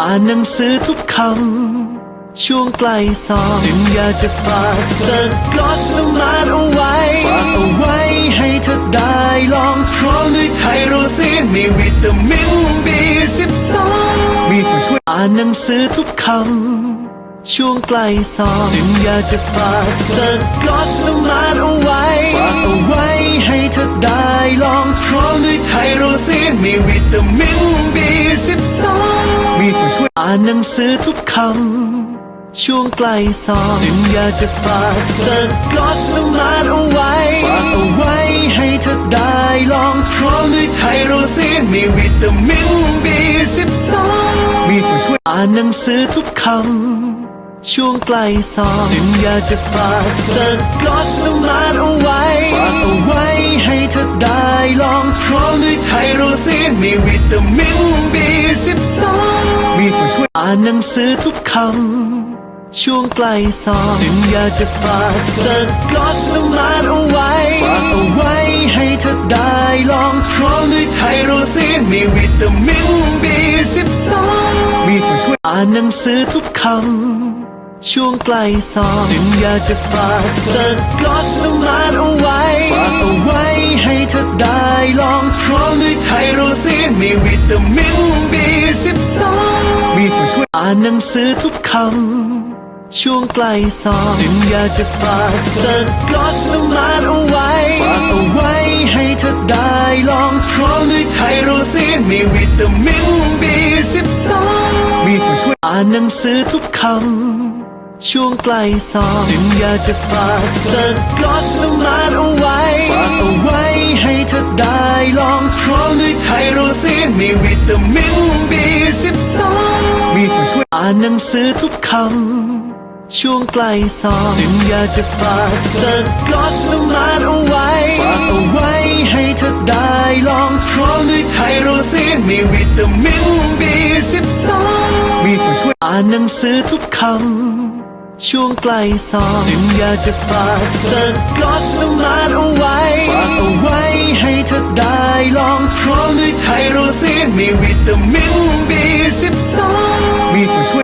อ่านหนังสือทุกคำ ช่วงใกล้สอบจึงอยากจะฝากสกอตสมาร์ทเอาไว้ฝากเอาไว้ให้เธอได้ลองพร้อมด้วยไทโรซีนมีวิตามิน B12 มีส่วนช่วยอ่านหนังสือทุกคำ ช่วงใกล้สอบจึงอยากจะฝากสกอตสมาร์ทเอาไว้ฝากเอาไว้ให้านหนังสือทุกคำ ช่วงใกล้สอบจึงอยากจะฝากสกอตสมาร์ทเอาไว้ฝากเอาไว้ให้เธอได้ลองพร้อมด้วยไทโรซีนมีวิตามิน B12 มีส่วนช่วยอ่านหนังสือทุกคำ ช่วงใกล้สอบจึงอยากจะฝากสกอตสมาร์ทเอาไว้ฝากเอาไว้ให้เธอได้ลองพร้อมด้วยไทโรซีนมีวิตามิน B12 มีส่วนช่วย อ่านหนังสือทุกคำ ช่วงใกล้สอบจึงอยากจะฝากสกอตสมาร์ทเอาไว้ฝากเอาไว้ให้เธอได้ลองพร้อมด้วยไทโรซีนมีวิตามิน B12 มีส่วนช่วยอ่านหนังสือทุกคำ ช่วงใกล้สอบจึงอยากจะฝากสกอตสมาร์ทเอาไว้ฝากเอาไว้ให้เธอได้ลองพร้อมด้วยไทโรซีนมีวิตามิน B12 มีส่วนช่วย อ่านหนังสือทุกคำ ช่วงใกล้สอบจึงอยากจะฝากสกอตสมาร์ทเอาไว้ฝากเอาไว้ให้เธอได้ลองพร้อมด้วยไทโรซีนมีวิตามิน B12 มีส่วนช่วยอ่านหนังสือทุกคำ ช่วงใกล้สอบจึงอยากจะฝากสกอตสมาร์ทเอาไว้ฝากเอาไว้านหนังสือทุกคำ ช่วงใกล้สอบ จึงอยากจะฝากสก๊อตสมาร์ทเอาไว้ ฝากเอาไว้ให้เธอได้ลองพร้อมด้วยไทโรซีนมีวิตามิน B12 มีส่วนช่วยอ่านหนังสือทุกคำ ช่วงใกล้สอบ จึงอยากจะฝากสก๊อตสมาร์ทเอาไว้ ฝากเอาไว้ให้เธอได้ลองพร้อมด้วยไทโรซีนมีวิตามิน B12 มีส่วนช่วย